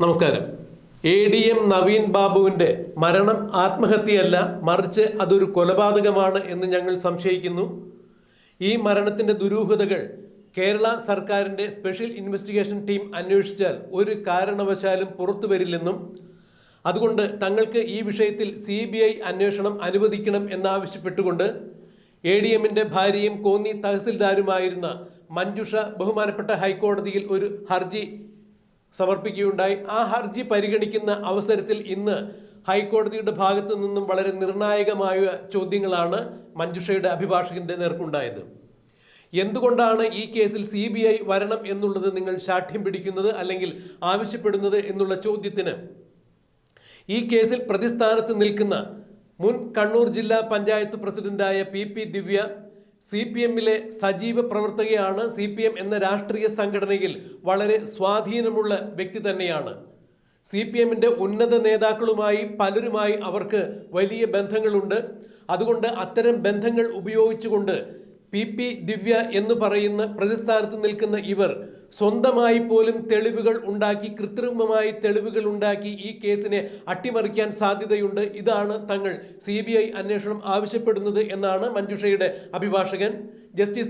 നമസ്കാരം. A D M Naveen ബാബുവിന്റെ മരണം ആത്മഹത്യയല്ല മറിച്ച് അതൊരു കൊലപാതകമാണ് എന്ന് ഞങ്ങൾ സംശയിക്കുന്നു. ഈ മരണത്തിന്റെ ദുരൂഹതകൾ കേരള സർക്കാരിന്റെ സ്പെഷ്യൽ ഇൻവെസ്റ്റിഗേഷൻ ടീം അന്വേഷിച്ചാൽ ഒരു കാരണവശാലും പുറത്തു വരില്ലെന്നും അതുകൊണ്ട് തങ്ങൾക്ക് ഈ വിഷയത്തിൽ സി ബി ഐ അന്വേഷണം അനുവദിക്കണം എന്നാവശ്യപ്പെട്ടുകൊണ്ട് എ ഡി എമ്മിന്റെ ഭാര്യയും കോന്നി തഹസിൽദാരുമായിരുന്ന മഞ്ജുഷ ബഹുമാനപ്പെട്ട ഹൈക്കോടതിയിൽ ഒരു ഹർജി സമർപ്പിക്കുകയുണ്ടായി. ആ ഹർജി പരിഗണിക്കുന്ന അവസരത്തിൽ ഇന്ന് ഹൈക്കോടതിയുടെ ഭാഗത്തു നിന്നും വളരെ നിർണായകമായ ചോദ്യങ്ങളാണ് മഞ്ജുഷയുടെ അഭിഭാഷകന്റെ നേർക്കുണ്ടായത്. എന്തുകൊണ്ടാണ് ഈ കേസിൽ സി ബി ഐ വരണം എന്നുള്ളത് നിങ്ങൾ ശാഠ്യം പിടിക്കുന്നത് അല്ലെങ്കിൽ ആവശ്യപ്പെടുന്നത് എന്നുള്ള ചോദ്യത്തിന്? ഈ കേസിൽ പ്രതിസ്ഥാനത്ത് നിൽക്കുന്ന മുൻ കണ്ണൂർ ജില്ലാ പഞ്ചായത്ത് പ്രസിഡന്റായ P P Divya C P എമ്മിലെ സജീവ പ്രവർത്തകയാണ് സി പി എം എന്ന രാഷ്ട്രീയ സംഘടനയിൽ വളരെ സ്വാധീനമുള്ള വ്യക്തി തന്നെയാണ്. സി പി എമ്മിന്റെ ഉന്നത നേതാക്കളുമായി പലരുമായി അവർക്ക് വലിയ ബന്ധങ്ങളുണ്ട്. അതുകൊണ്ട് അത്തരം ബന്ധങ്ങൾ ഉപയോഗിച്ചുകൊണ്ട് പി. പി. ദിവ്യ എന്ന് പറയുന്ന പ്രതിസ്ഥാനത്ത് നിൽക്കുന്ന ഇവർ സ്വന്തമായി പോലും തെളിവുകൾ ഉണ്ടാക്കി കൃത്രിമമായി തെളിവുകൾ ഉണ്ടാക്കി ഈ കേസിനെ അട്ടിമറിക്കാൻ സാധ്യതയുണ്ട്. ഇതാണ് തങ്ങൾ സി അന്വേഷണം ആവശ്യപ്പെടുന്നത് എന്നാണ് മഞ്ജുഷയുടെ അഭിഭാഷകൻ. ജസ്റ്റിസ്